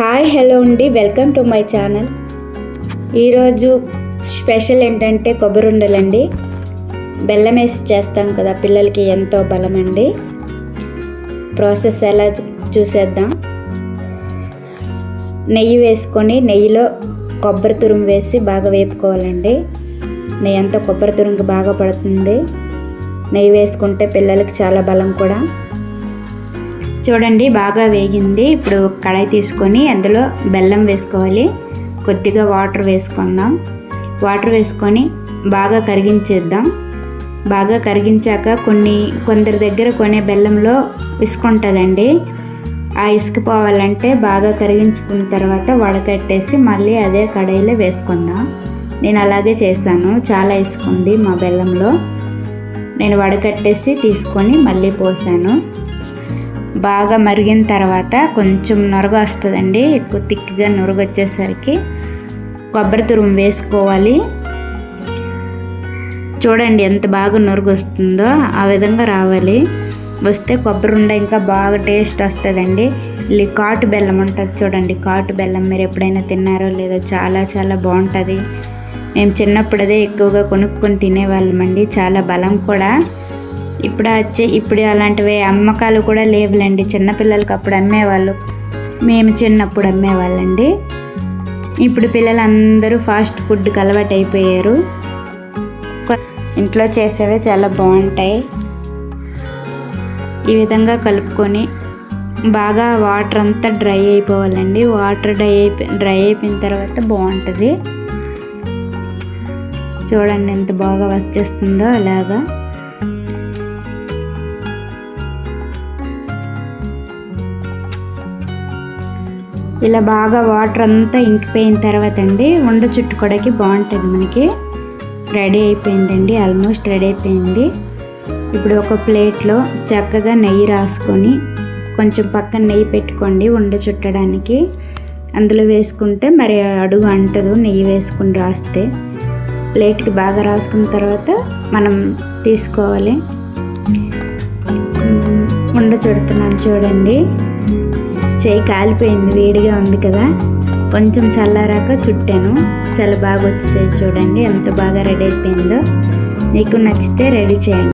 Hi hello అండి. Welcome to my channel. ఈరోజు special ఏంటంటే కొబ్బరి ఉండలండి బెల్లం వేసి చేస్తాం కదా పిల్లలకి ఎంతో బలం అండి. ప్రాసెస్ ఎలా చూసేద్దాం. నెయ్యి వేసుకొని నెయ్యిలో కొబ్బరి తురుము వేసి బాగా వేపుకోవాలండి. నెయ్యి అంతా కొబ్బరి తురుముకి బాగా పడుతుంది. నెయ్యి వేసుకుంటే పిల్లలకి చాలా బలం కూడా. చూడండి బాగా వేగింది. ఇప్పుడు కడాయి తీసుకొని అందులో బెల్లం వేసుకోవాలి. కొద్దిగా వాటర్ వేసుకుందాం. వాటర్ వేసుకొని బాగా కరిగించేద్దాం. బాగా కరిగించాక కొన్ని కొందరి దగ్గర కొనే బెల్లంలో ఇసుక ఉంటుందండి. ఆ ఇసుక పోవాలంటే బాగా కరిగించుకున్న తర్వాత వడకట్టేసి మళ్ళీ అదే కడాయిలో వేసుకుందాం. నేను అలాగే చేశాను. చాలా ఇసుక ఉంది మా బెల్లంలో. నేను వడకట్టేసి తీసుకొని మళ్ళీ పోసాను. బాగా మరిగిన తర్వాత కొంచెం నొరగ వస్తుందండి. ఎక్కువ తిక్గా నొరగ వచ్చేసరికి కొబ్బరి తురుము వేసుకోవాలి. చూడండి ఎంత బాగా నొరుగు వస్తుందో ఆ విధంగా రావాలి. వస్తే కొబ్బరి ఉండ ఇంకా బాగా టేస్ట్ వస్తుందండి. ఇది కాటు బెల్లం ఉంటుంది చూడండి కాటు బెల్లం మీరు ఎప్పుడైనా తిన్నారో లేదో చాలా చాలా బాగుంటుంది. మేము చిన్నప్పుడు అదే ఎక్కువగా కొనుక్కొని తినేవాళ్ళమండి చాలా బలం కూడా. ఇప్పుడు వచ్చి ఇప్పుడు అలాంటివి అమ్మకాలు కూడా లేవులేండి. చిన్నపిల్లలకి అప్పుడు అమ్మేవాళ్ళు. మేము చిన్నప్పుడు అమ్మేవాళ్ళండి. ఇప్పుడు పిల్లలందరూ ఫాస్ట్ ఫుడ్కి అలవాటు అయిపోయారు. ఇంట్లో చేసేవే చాలా బాగుంటాయి. ఈ విధంగా కలుపుకొని బాగా వాటర్ అంతా డ్రై అయిపోవాలండి. వాటర్ డ్రై అయిపోయి డ్రై అయిపోయిన తర్వాత బాగుంటుంది. చూడండి ఎంత బాగా వచ్చేస్తుందో అలాగా. ఇలా బాగా వాటర్ అంతా ఇంకిపోయిన తర్వాత అండి ఉండ చుట్టుకోవడానికి బాగుంటుంది మనకి. రెడీ అయిపోయిందండి ఆల్మోస్ట్ రెడీ అయిపోయింది. ఇప్పుడు ఒక ప్లేట్లో చక్కగా నెయ్యి రాసుకొని కొంచెం పక్కన నెయ్యి పెట్టుకోండి ఉండ చుట్టడానికి. అందులో వేసుకుంటే మరి అడుగు అంటదు నెయ్యి వేసుకుని రాస్తే. ప్లేట్కి బాగా రాసుకున్న తర్వాత మనం తీసుకోవాలి. ఉండ చుడుతున్నాను చూడండి. చేయి కాలిపోయింది వేడిగా ఉంది కదా. కొంచెం చల్లారాక చుట్టాను. చాలా బాగా వచ్చేది చూడండి ఎంత బాగా రెడీ అయిపోయిందో. మీకు నచ్చితే రెడీ చేయండి.